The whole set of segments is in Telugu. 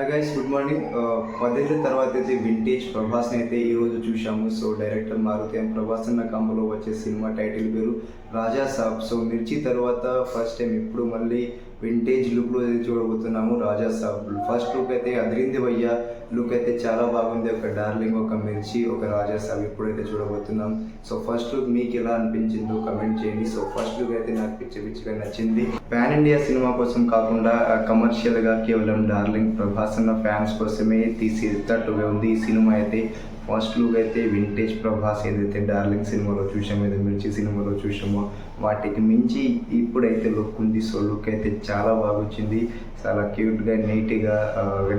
గైస్ గుడ్ మార్నింగ్ uh, పదేళ్ళ తర్వాత అయితే వింటేజ్ ప్రభాస్ అయితే ఈ రోజు చూశాము. So director Maruthi and Prabhas అన్న కాంబోలో వచ్చే సినిమా టైటిల్ పేరు రాజా సాబ్. సో మిర్చి తర్వాత ఫస్ట్ టైం ఇప్పుడు మళ్ళీ వింటేజ్ లుక్లో అయితే చూడబోతున్నాము. రాజా సాబ్ ఫస్ట్ లుక్ అయితే అదిరింది భయ్య. లుక్ అయితే చాలా బాగుంది. ఒక డార్లింగ్ ఒక మిర్చి ఒక రాజా సాబ్ ఇప్పుడైతే చూడబోతున్నాం. సో ఫస్ట్ లుక్ మీకు ఎలా అనిపించిందో కమెంట్ చేయండి. సో ఫస్ట్ లుక్ అయితే నాకు పిచ్చి పిచ్చిగా నచ్చింది. పాన్ ఇండియా సినిమా కోసం కాకుండా కమర్షియల్గా కేవలం డార్లింగ్ ప్రభాస్ అన్న ఫ్యాన్స్ కోసమే తీసేటట్టుగా ఉంది ఈ సినిమా అయితే. ఫస్ట్ లుక్ అయితే వింటేజ్ ప్రభాస్ ఏదైతే డార్లింగ్ సినిమాలో చూసామో ఏదో మిర్చి సినిమాలో చూసామో వాటికి మించి ఇప్పుడైతే లుక్ ఉంది. సో లుక్ అయితే చాలా బాగా వచ్చింది చాలా క్యూట్గా నీట్గా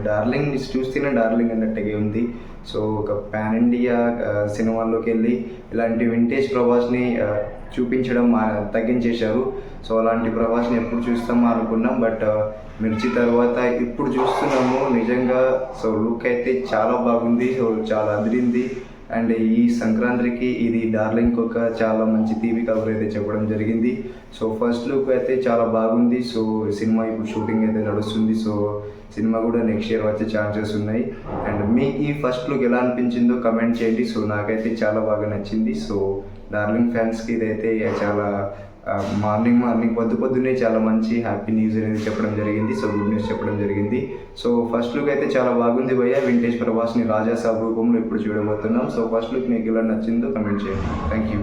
డార్లింగ్ చూస్తేనే డార్లింగ్ అన్నట్టుగా ఉంది. సో ఒక పాన్ ఇండియా సినిమాల్లోకి వెళ్ళి ఇలాంటి వింటేజ్ ప్రభాస్ని చూపించడం మా- తగ్గించేశారు. సో అలాంటి ప్రభాస్ని ఎప్పుడు చూస్తామో అనుకున్నాం. బట్ మిర్చి తర్వాత ఇప్పుడు చూస్తున్నాము. నిజంగా సో లుక్ అయితే చాలా బాగుంది. సో చాలా అందింది అండ్ ఈ సంక్రాంతికి ఇది డార్లింగ్ ఒక చాలా మంచి టీవీ కవర్ అయితే చెప్పడం జరిగింది. సో ఫస్ట్ లుక్ అయితే చాలా బాగుంది. సో సినిమా ఇప్పుడు షూటింగ్ అయితే నడుస్తుంది. సో సినిమా కూడా నెక్స్ట్ ఇయర్ వచ్చే ఛాన్సెస్ ఉన్నాయి. అండ్ మీకు ఈ ఫస్ట్ లుక్ ఎలా అనిపించిందో కమెంట్ చేయండి. సో నాకైతే చాలా బాగా నచ్చింది. సో డార్లింగ్ ఫ్యాన్స్కి ఇదైతే చాలా మార్నింగ్ మార్నింగ్ పొద్దు పొద్దున్నే చాలా మంచి హ్యాపీ న్యూస్ అనేది చెప్పడం జరిగింది. సో గుడ్ న్యూస్ చెప్పడం జరిగింది. సో ఫస్ట్ లుక్ అయితే చాలా బాగుంది భయ్య. వింటేజ్ ప్రభాస్ని రాజా సాబ్ రూపంలో ఇప్పుడు చూడబోతున్నాం. సో ఫస్ట్ లుక్ మీకు ఇలా నచ్చిందో కమెంట్ చేయండి. Thank you